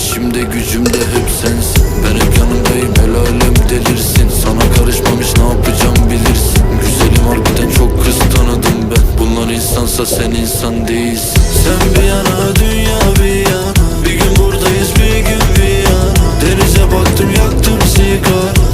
işimde gücümde hep sensin. Ben hep yanındayım elalem delirsin. Sana karışmamış ne yapacağım bilirsin. Güzelim harbiden çok kız tanıdım ben. Bunlar insansa sen insan değilsin. Sen bir yana dünya bir yana. Bir gün buradayız bir gün bir yana. Denize baktım yaktım sigara.